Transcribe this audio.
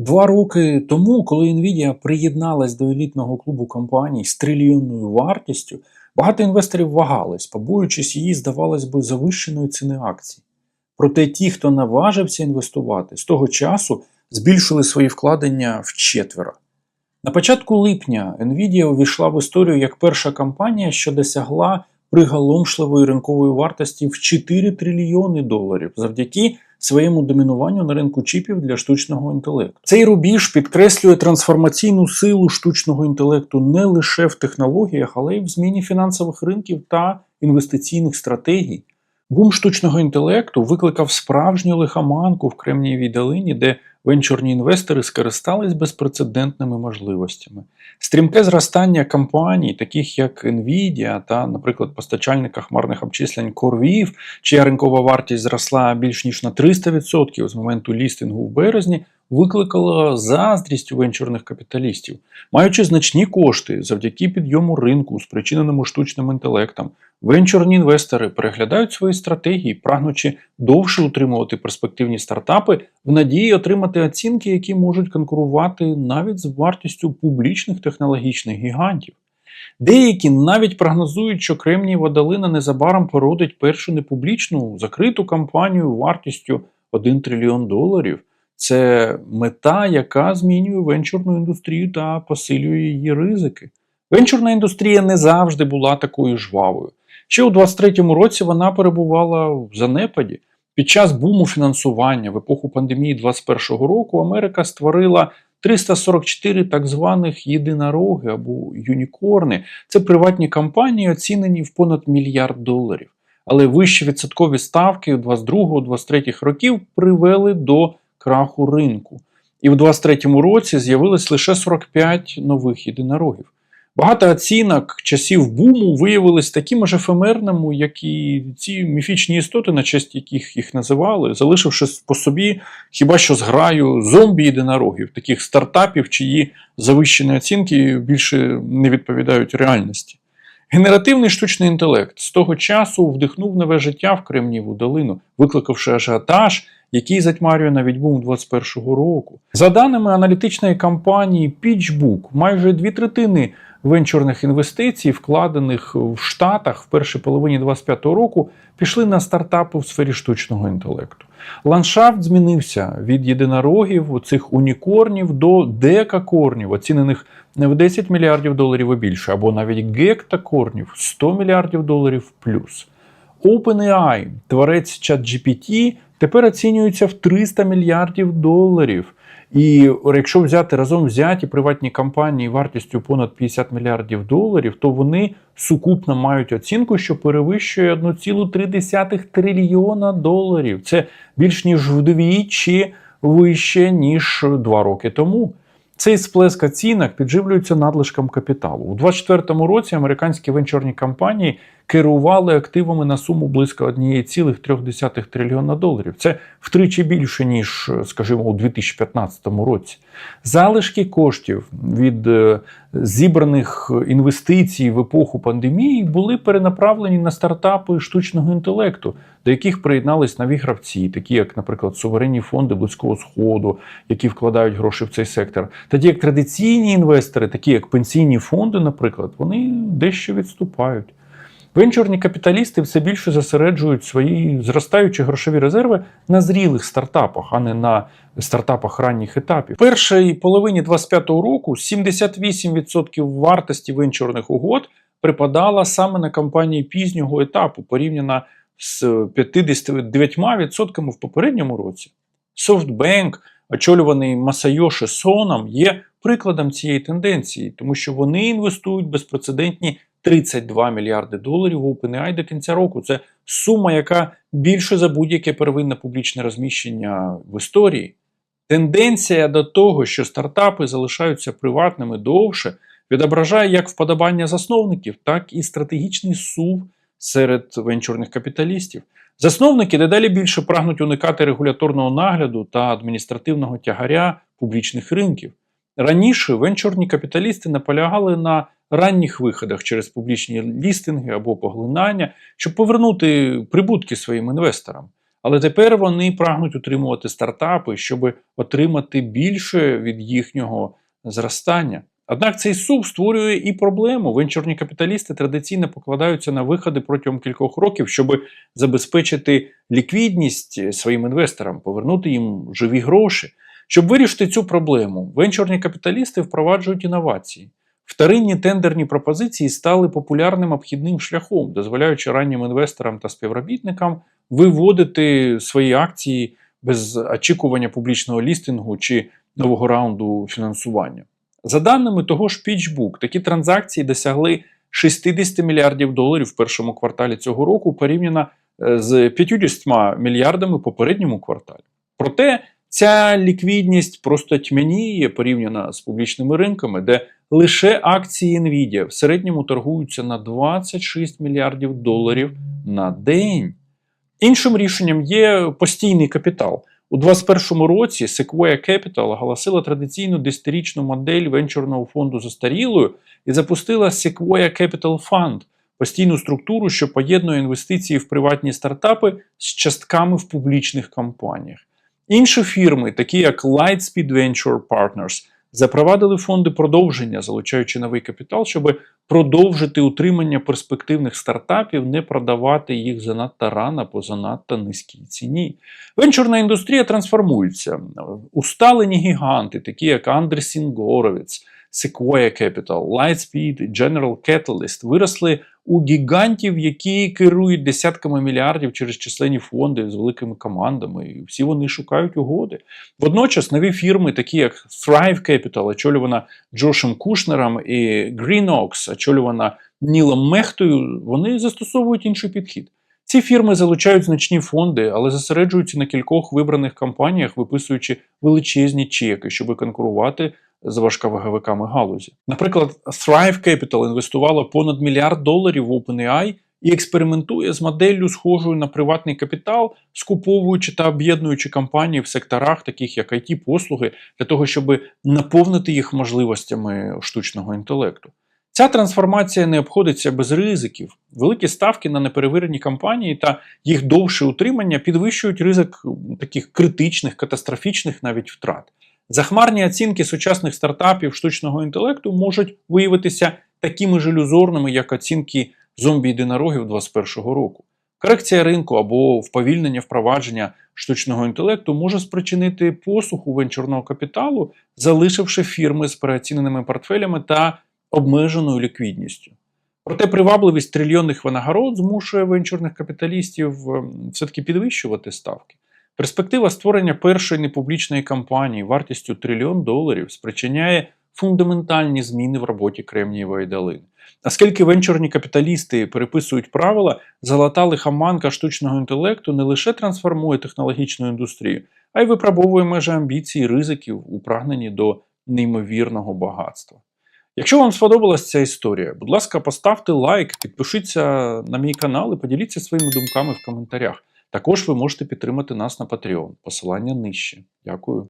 Два роки тому, коли Nvidia приєдналась до елітного клубу компаній з трильйонною вартістю, багато інвесторів вагались, побоюючись її, здавалось би, завищеної ціни акцій. Проте ті, хто наважився інвестувати, з того часу збільшили свої вкладення вчетверо. На початку липня Nvidia увійшла в історію як перша компанія, що досягла приголомшливої ринкової вартості в 4 трильйони доларів завдяки своєму домінуванню на ринку чіпів для штучного інтелекту. Цей рубіж підкреслює трансформаційну силу штучного інтелекту не лише в технологіях, але й в зміні фінансових ринків та інвестиційних стратегій. Бум штучного інтелекту викликав справжню лихоманку в Кремнієвій долині, де венчурні інвестори скористались безпрецедентними можливостями. Стрімке зростання компаній, таких як Nvidia та, наприклад, постачальника хмарних обчислень CoreWeave, чия ринкова вартість зросла більш ніж на 300% з моменту лістингу в березні, викликало заздрість у венчурних капіталістів, маючи значні кошти завдяки підйому ринку, спричиненому штучним інтелектом. Венчурні інвестори переглядають свої стратегії, прагнучи довше утримувати перспективні стартапи в надії отримати оцінки, які можуть конкурувати навіть з вартістю публічних технологічних гігантів. Деякі навіть прогнозують, що Кремнієва долина незабаром породить першу непублічну закриту компанію вартістю 1 трильйон доларів. Це мета, яка змінює венчурну індустрію та посилює її ризики. Венчурна індустрія не завжди була такою жвавою. Ще у 2023 році вона перебувала в занепаді. Під час буму фінансування в епоху пандемії 2021 року Америка створила 344 так званих єдинороги або юнікорни. Це приватні компанії, оцінені в понад мільярд доларів. Але вищі відсоткові ставки 22-23 років привели до краху ринку. І в 2023 році з'явилось лише 45 нових єдинорогів. Багато оцінок часів буму виявились такими ж ефемерними, як і ці міфічні істоти, на честь яких їх називали, залишивши по собі хіба що зграю зомбі-єдинорогів, таких стартапів, чиї завищені оцінки більше не відповідають реальності. Генеративний штучний інтелект з того часу вдихнув нове життя в Кремніву долину, викликавши ажіотаж, який затьмарює навіть бум 2021 року. За даними аналітичної компанії PitchBook, майже дві третини венчурних інвестицій, вкладених в Штатах в першій половині 2025 року, пішли на стартапи в сфері штучного інтелекту. Ландшафт змінився від єдинорогів, цих унікорнів до декакорнів, оцінених не в 10 мільярдів доларів і більше, або навіть гектакорнів 100 мільярдів доларів плюс. OpenAI, творець ChatGPT, тепер оцінюється в 300 мільярдів доларів. І якщо взяти разом взяті приватні компанії вартістю понад 50 мільярдів доларів, то вони сукупно мають оцінку, що перевищує 1,3 трильйона доларів. Це більш ніж вдвічі вище ніж два роки тому. Цей сплеск оцінок підживлюється надлишком капіталу. У 2024 році американські венчурні компанії керували активами на суму близько 1,3 трильйона доларів. Це втричі більше, ніж, скажімо, у 2015 році. Залишки коштів від е, зібраних інвестицій в епоху пандемії були перенаправлені на стартапи штучного інтелекту, до яких приєднались нові гравці, такі як, наприклад, суверенні фонди Близького Сходу, які вкладають гроші в цей сектор. Тоді як традиційні інвестори, такі як пенсійні фонди, наприклад, вони дещо відступають. Венчурні капіталісти все більше зосереджують свої зростаючі грошові резерви на зрілих стартапах, а не на стартапах ранніх етапів. В першій половині 2025 року 78% вартості венчурних угод припадала саме на компанії пізнього етапу, порівняно з 59% в попередньому році. SoftBank, очолюваний Масайоши Соном, є прикладом цієї тенденції, тому що вони інвестують безпрецедентні 32 мільярди доларів в OpenAI до кінця року. Це сума, яка більше за будь-яке первинне публічне розміщення в історії. Тенденція до того, що стартапи залишаються приватними довше, відображає як вподобання засновників, так і стратегічний сув серед венчурних капіталістів. Засновники дедалі більше прагнуть уникати регуляторного нагляду та адміністративного тягаря публічних ринків. Раніше венчурні капіталісти наполягали на ранніх виходах через публічні лістинги або поглинання, щоб повернути прибутки своїм інвесторам. Але тепер вони прагнуть утримувати стартапи, щоб отримати більше від їхнього зростання. Однак цей сув створює і проблему. Венчурні капіталісти традиційно покладаються на виходи протягом кількох років, щоб забезпечити ліквідність своїм інвесторам, повернути їм живі гроші. Щоб вирішити цю проблему, венчурні капіталісти впроваджують інновації. Вторинні тендерні пропозиції стали популярним обхідним шляхом, дозволяючи раннім інвесторам та співробітникам виводити свої акції без очікування публічного лістингу чи нового раунду фінансування. За даними того ж PitchBook, такі транзакції досягли 60 мільярдів доларів в першому кварталі цього року порівняно е, з 50 мільярдами попередньому кварталі. Проте ця ліквідність просто тьмяніє порівняно з публічними ринками, де лише акції Nvidia в середньому торгуються на 26 мільярдів доларів на день. Іншим рішенням є постійний капітал. У 2021 році Sequoia Capital оголосила традиційну 10-річну модель венчурного фонду застарілою і запустила Sequoia Capital Fund – постійну структуру, що поєднує інвестиції в приватні стартапи з частками в публічних компаніях. Інші фірми, такі як Lightspeed Venture Partners, запровадили фонди продовження, залучаючи новий капітал, щоб продовжити утримання перспективних стартапів, не продавати їх занадто рано по занадто низькій ціні. Венчурна індустрія трансформується. Усталені гіганти, такі як Андресін Горовіц, Sequoia Capital, Lightspeed, General Catalyst, виросли у гігантів, які керують десятками мільярдів через численні фонди з великими командами. І всі вони шукають угоди. Водночас нові фірми, такі як Thrive Capital, очолювана Джошем Кушнером, і GreenOx, очолювана Нілом Мехтою, вони застосовують інший підхід. Ці фірми залучають значні фонди, але зосереджуються на кількох вибраних компаніях, виписуючи величезні чеки, щоб конкурувати з важковаговиками галузі. Наприклад, Thrive Capital інвестувала понад мільярд доларів в OpenAI і експериментує з моделлю, схожою на приватний капітал, скуповуючи та об'єднуючи компанії в секторах, таких як it послуги для того, щоб наповнити їх можливостями штучного інтелекту. Ця трансформація не обходиться без ризиків. Великі ставки на неперевірені компанії та їх довше утримання підвищують ризик таких критичних, катастрофічних навіть втрат. Захмарні оцінки сучасних стартапів штучного інтелекту можуть виявитися такими ж ілюзорними, як оцінки зомбі-єдинорогів 2021 року. Корекція ринку або вповільнення впровадження штучного інтелекту може спричинити посуху венчурного капіталу, залишивши фірми з переоціненими портфелями та обмеженою ліквідністю. Проте привабливість трильйонних винагород змушує венчурних капіталістів ем, все-таки підвищувати ставки. Перспектива створення першої непублічної компанії вартістю трильйон доларів спричиняє фундаментальні зміни в роботі Кремнієвої долини. Оскільки венчурні капіталісти переписують правила, золота лихоманка штучного інтелекту не лише трансформує технологічну індустрію, а й випробовує межі амбіцій і ризиків у прагненні до неймовірного багатства. Якщо вам сподобалася ця історія, будь ласка, поставте лайк, підпишіться на мій канал і поділіться своїми думками в коментарях. Також ви можете підтримати нас на Patreon. Посилання нижче. Дякую.